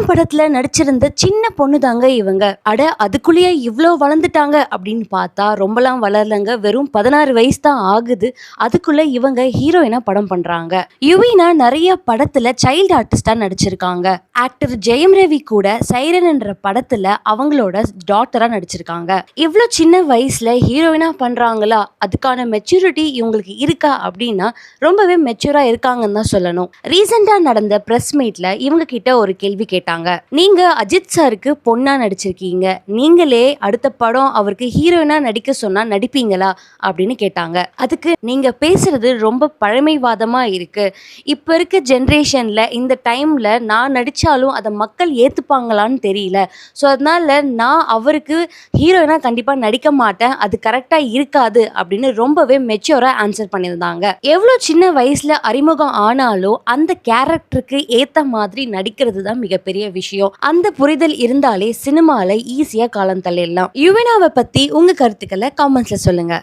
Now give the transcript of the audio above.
விக்ரம் படத்துல நடிச்சிருந்த சின்ன பொண்ணு தாங்க இவங்க. அட அதுக்குள்ளேயே இவ்வளோ வளர்ந்துட்டாங்க அப்படின்னு பார்த்தா ரொம்பலாம் வளரலங்க. வெறும் பதினாறு வயசு தான் ஆகுது. அதுக்குள்ள இவங்க ஹீரோயினா படம் பண்றாங்க. யுவினா நிறைய படத்துல சைல்டு ஆர்டிஸ்டா நடிச்சிருக்காங்க. ஆக்டர் ஜெயம் ரவி கூட சைரன் என்ற படத்துல அவங்களோட டாட்டரா நடிச்சிருக்காங்க. இவ்வளோ சின்ன வயசுல ஹீரோயினா பண்றாங்களா? அதுக்கான மெச்சூரிட்டி இவங்களுக்கு இருக்கா அப்படின்னா ரொம்பவே மெச்சூரா இருக்காங்கன்னு தான் சொல்லணும். ரீசெண்டா நடந்த பிரஸ் மீட்ல இவங்க கிட்ட ஒரு கேள்வி கேட்டாங்க. நீங்க அஜித் சாருக்கு பொண்ணா நடிச்சிருக்கீங்க. நீங்களே அடுத்த படம் அவருக்கு ஹீரோயினா நடிக்க சொன்னா நடிப்பீங்களா? அப்படின்னு கேட்டாங்க. அதுக்கு நீங்க பேசுறது ரொம்ப பழமைவாதமா இருக்கு. இப்ப இருக்க ஜென்ரேஷன்ல இந்த டைம்ல நான் நடிச்சாலும் அதை மக்கள் ஏத்துப்பாங்களான்னு தெரியல. ஸோ அதனால நான் அவருக்கு ஹீரோயினா கண்டிப்பா நடிக்க மாட்டேன். அது கரெக்டா இருக்காது அப்படின்னு ரொம்பவே மெச்சூரா ஆன்சர் பண்ணியிருந்தாங்க. எவ்வளோ சின்ன வயசுல அறிமுகம் ஆனாலும் அந்த கேரக்டருக்கு ஏத்த மாதிரி நடிக்கிறது தான் மிகப்பெரிய பெரிய விஷயம். அந்த புரிதல் இருந்தாலே சினிமால ஈஸியா காலம் தள்ளிடலாம். யுவனாவை பத்தி உங்க கருத்துக்களை காமெண்ட்ஸ்ல சொல்லுங்க.